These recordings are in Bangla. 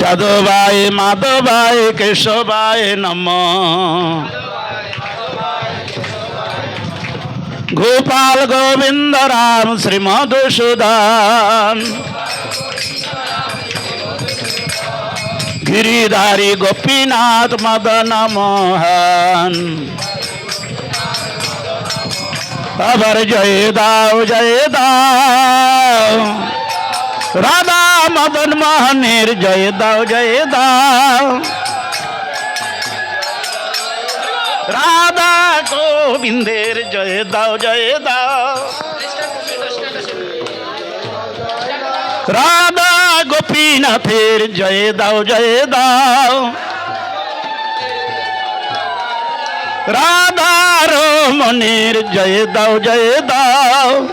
যাদবায় মাধবায় কেশবায় নম। গোপাল গোবিন্দ রাম শ্রী মধুসূদন। গিরিধারী গোপীনাথ মদন মোহন। আবার জয় দাও জয় দাও। রাধা মদন মোহনের জয় দাও জয় দাও। রাধা গোবিন্দের জয় দাও জয় দাও। রাধা গোপীনাথের জয় দাও জয় দাও। রাধা রমণের জয় দাও জয় দাও।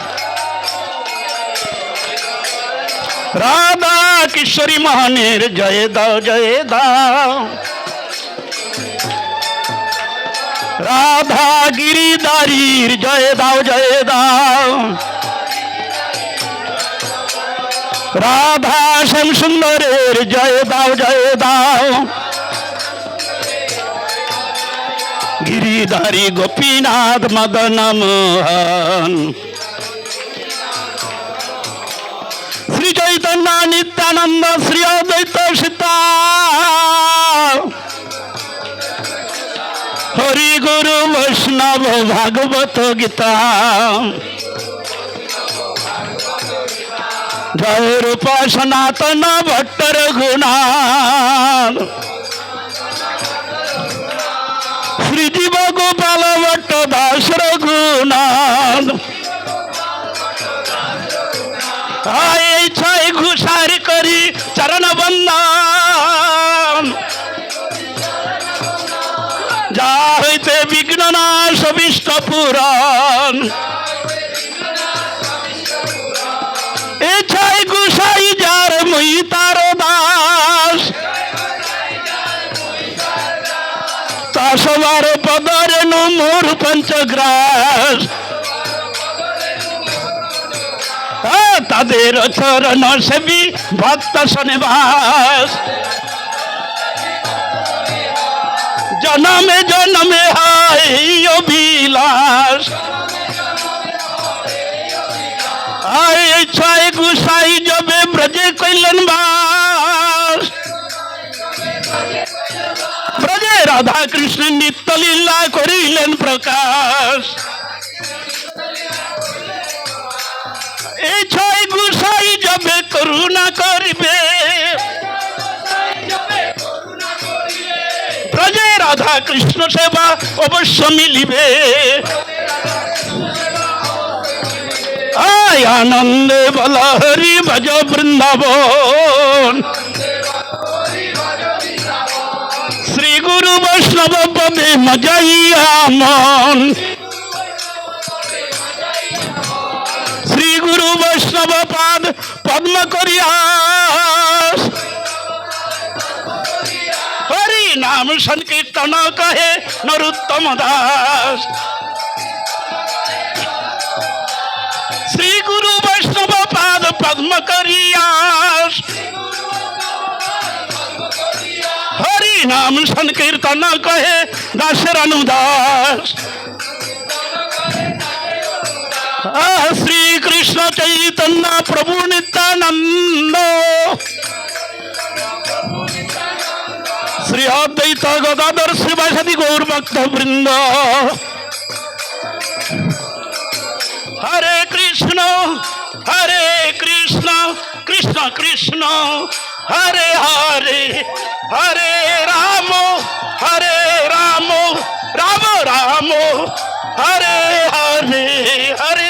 রাধা কিশোরী মোহনের জয় দাও জয় দাও। রাধা গিরিদারির জয় দাও জয় দাও। রাধা শ্যাম সুন্দরের জয় দাও জয় দাও। গিরিধারী গোপীনাথ মদন মোহন। গুরু বৈষ্ণব ভাগবত গীতা। জয় রূপ সনাতন ভট্টর গুণা শ্রীজীব গোপাল ভট্ট দাস রঘুনাথ। নাশ বিষ্ট পুরাণ। এ ছয় গুসাই যার মুই তার দাস। তা সবার পদরে মোর পঞ্চগ্রাস। তাদের চরণ সেবী ভক্ত শনিবাস জনমে জনমে হয় অভিলাষ। আয় ছয় গুসাই যাবে ব্রজে কইলেন বাস। ব্রজে রাধা কৃষ্ণ নিত্য লীলা করিলেন প্রকাশ। এই ছয় গুসাই যাবে করুণা করিবে রাধা কৃষ্ণ সেবা অবশ্য মিলিবে। আয় আনন্দে বলা হরি ভজ বৃন্দাবন। শ্রী গুরু বৈষ্ণব পদে মজাইয়া মন। শ্রী গুরু বৈষ্ণব পাদ, পদ্ম করিয়াস হরি নাম সংকীর্তন কহে নরুত্তম দাস শ্রী গুরু বৈষ্ণব পাদ পদ্ম করিয়াস হরি নাম সংকীর্তন কহে দাসের অনুদাস আহ, শ্রী কৃষ্ণ চৈতন্য গদাধর শ্রীবাসাদি গৌর ভক্ত বৃন্দ হরে কৃষ্ণ হরে কৃষ্ণ কৃষ্ণ কৃষ্ণ, হরে হরে হরে রাম হরে রাম রাম রাম, হরে হরে হরে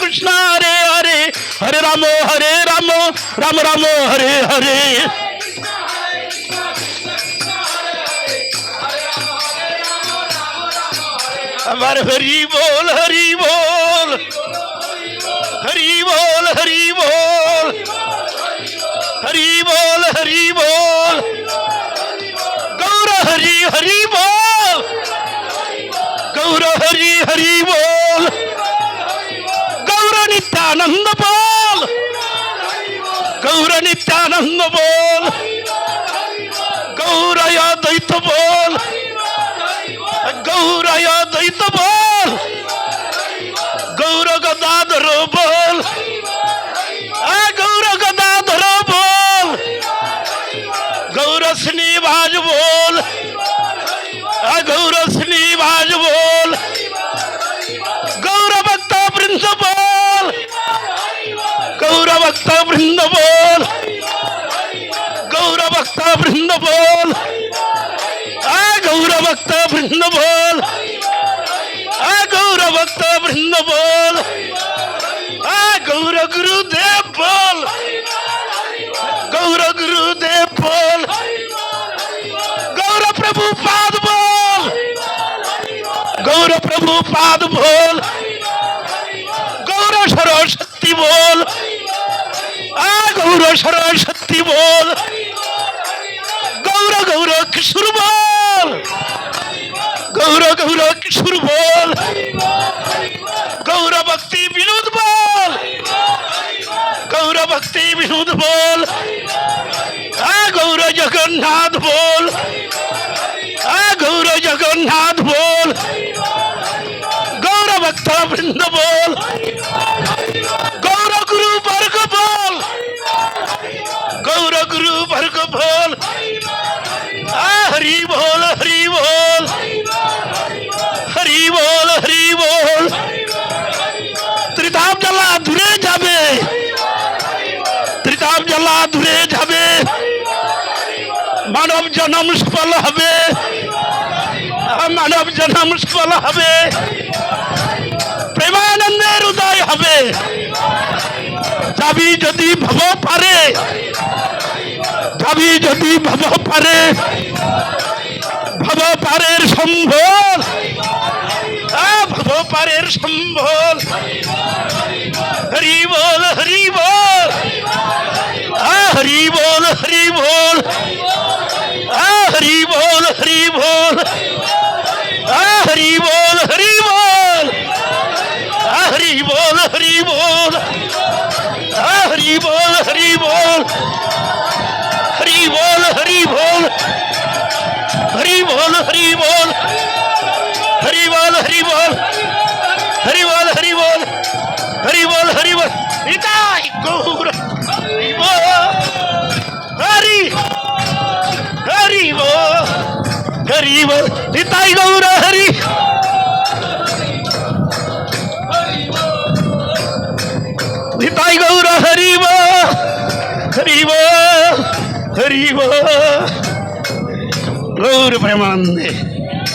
কৃষ্ণ হরে হরে হরে রাম হরে রাম রাম রাম হরে হরে আমার হরি বল হরি বল হরি বল হরি বল হরি বল হরি বল গৌর হরি হরি বল গৌর হরি হরি বল নিত্যানন্দ বল গৌর নিত্যানন্দ বল গৌরয় দ্বৈত বল গৌরয় দ্বৈত বল গৌর গদাধর বল আ গৌর গদাধর বল গৌর শ্রীবাজ বল আ গৌর ভক্ত বৃন্দ বল গৌর ভক্ত বৃন্দ বল আ, গৌর ভক্ত বৃন্দ বল আ, গৌর ভক্ত বৃন্দ বল গৌর গুরুদেব বল। গৌর গুরুদেব বল। গৌর প্রভু পাদ বল। গৌর প্রভু পাদ বল। গৌর সরস্বতী বল। গৌর সরস্বতী বল। গৌর গৌর কিশোর বল। গৌর গৌর কিশোর বল। গৌর ভক্তি বিনোদ বল। গৌর ভক্তি বিনোদ বল। গৌর জগন্নাথ বল। গৌর জগন্নাথ বল। গৌর ভক্ত বৃন্দ বল। দূরে যাবে। ত্রিতাপ জ্বালা দূরে যাবে। মানব জন্ম সফল হবে। মানব জন্ম সফল হবে। প্রেমানন্দের উদয় হবে। যাবি যদি ভব পারে। যাবি যদি ভব পারে। ভব পারের সম্ভব ভব পারের সম্ভল। হরি বল হরি বল আ, হরি বল হরি বল আ, হরি বল হরি বল আ, হরি বল হরি বল আ, হরি বল হরি বল আ, হরি বল হরি বল হরি বল হরি বল হরি বল হরি বল হরি বল হরি বল হরি বল Itai Guru Haribo Hari Haribo Haribo Itai Guru Hari Itai Guru Haribo Haribo Haribo गौर प्रेमानंद